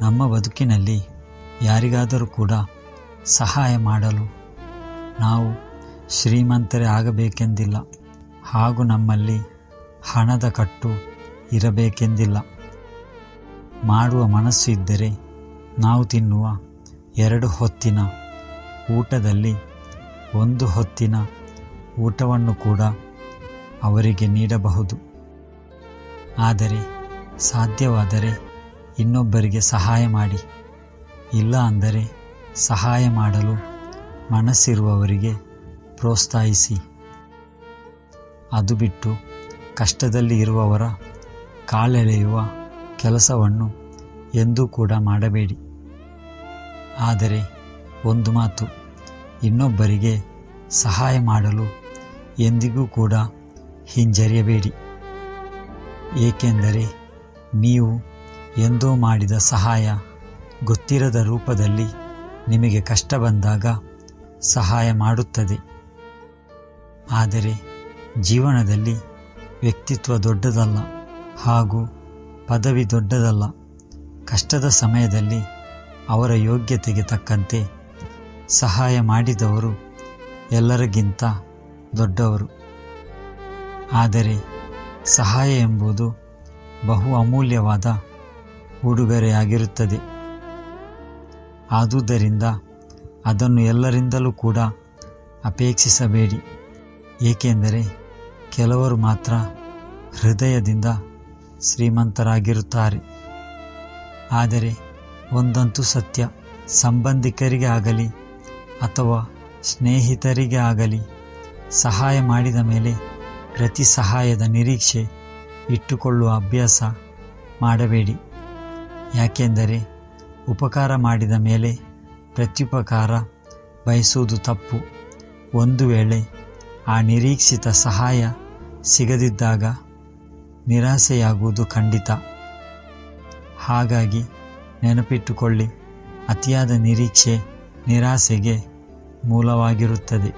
ನಮ್ಮ ಬದುಕಿನಲ್ಲಿ ಯಾರಿಗಾದರೂ ಕೂಡ ಸಹಾಯ ಮಾಡಲು ನಾವು ಶ್ರೀಮಂತರೇ ಆಗಬೇಕೆಂದಿಲ್ಲ ಹಾಗೂ ನಮ್ಮಲ್ಲಿ ಹಣದ ಕಟ್ಟು ಇರಬೇಕೆಂದಿಲ್ಲ. ಮಾಡುವ ಮನಸ್ಸು ಇದ್ದರೆ ನಾವು ತಿನ್ನುವ ಎರಡು ಹೊತ್ತಿನ ಊಟದಲ್ಲಿ ಒಂದು ಹೊತ್ತಿನ ಊಟವನ್ನು ಕೂಡ ಅವರಿಗೆ ನೀಡಬಹುದು. ಆದರೆ ಸಾಧ್ಯವಾದರೆ ಇನ್ನೊಬ್ಬರಿಗೆ ಸಹಾಯ ಮಾಡಿ. ಇಲ್ಲ ಅಂದರೆ ಸಹಾಯ ಮಾಡಲು ಮನಸ್ಸಿರುವವರಿಗೆ ಪ್ರೋತ್ಸಾಹಿಸಿ. ಅದು ಬಿಟ್ಟು ಕಷ್ಟದಲ್ಲಿ ಇರುವವರ ಕಾಲೆಳೆಯುವ ಕೆಲಸವನ್ನು ಎಂದೂ ಕೂಡ ಮಾಡಬೇಡಿ. ಆದರೆ ಒಂದು ಮಾತು, ಇನ್ನೊಬ್ಬರಿಗೆ ಸಹಾಯ ಮಾಡಲು ಎಂದಿಗೂ ಕೂಡ ಹಿಂಜರಿಯಬೇಡಿ. ಏಕೆಂದರೆ ನೀವು ಎಂದೋ ಮಾಡಿದ ಸಹಾಯ ಗೊತ್ತಿರದ ರೂಪದಲ್ಲಿ ನಿಮಗೆ ಕಷ್ಟ ಬಂದಾಗ ಸಹಾಯ ಮಾಡುತ್ತದೆ. ಆದರೆ ಜೀವನದಲ್ಲಿ ವ್ಯಕ್ತಿತ್ವ ದೊಡ್ಡದಲ್ಲ ಹಾಗೂ ಪದವಿ ದೊಡ್ಡದಲ್ಲ. ಕಷ್ಟದ ಸಮಯದಲ್ಲಿ ಅವರ ಯೋಗ್ಯತೆಗೆ ತಕ್ಕಂತೆ ಸಹಾಯ ಮಾಡಿದವರು ಎಲ್ಲರಿಗಿಂತ ದೊಡ್ಡವರು. ಆದರೆ ಸಹಾಯ ಎಂಬುದು ಬಹು ಅಮೂಲ್ಯವಾದ ಉಡುಗೊರೆಯಾಗಿರುತ್ತದೆ. ಆದುದರಿಂದ ಅದನ್ನು ಎಲ್ಲರಿಂದಲೂ ಕೂಡ ಅಪೇಕ್ಷಿಸಬೇಡಿ. ಏಕೆಂದರೆ ಕೆಲವರು ಮಾತ್ರ ಹೃದಯದಿಂದ ಶ್ರೀಮಂತರಾಗಿರುತ್ತಾರೆ. ಆದರೆ ಒಂದಂತೂ ಸತ್ಯ, ಸಂಬಂಧಿಕರಿಗೆ ಆಗಲಿ ಅಥವಾ ಸ್ನೇಹಿತರಿಗೆ ಆಗಲಿ ಸಹಾಯ ಮಾಡಿದ ಮೇಲೆ ಪ್ರತಿ ಸಹಾಯದ ನಿರೀಕ್ಷೆ ಇಟ್ಟುಕೊಳ್ಳುವ ಅಭ್ಯಾಸ ಮಾಡಬೇಡಿ. ಯಾಕೆಂದರೆ ಉಪಕಾರ ಮಾಡಿದ ಮೇಲೆ ಪ್ರತ್ಯುಪಕಾರ ಬಯಸುವುದು ತಪ್ಪು. ಒಂದು ವೇಳೆ ಆ ನಿರೀಕ್ಷಿತ ಸಹಾಯ ಸಿಗದಿದ್ದಾಗ ನಿರಾಸೆಯಾಗುವುದು ಖಂಡಿತ. ಹಾಗಾಗಿ ನೆನಪಿಟ್ಟುಕೊಳ್ಳಿ, ಅತಿಯಾದ ನಿರೀಕ್ಷೆ ನಿರಾಸೆಗೆ ಮೂಲವಾಗಿರುತ್ತದೆ.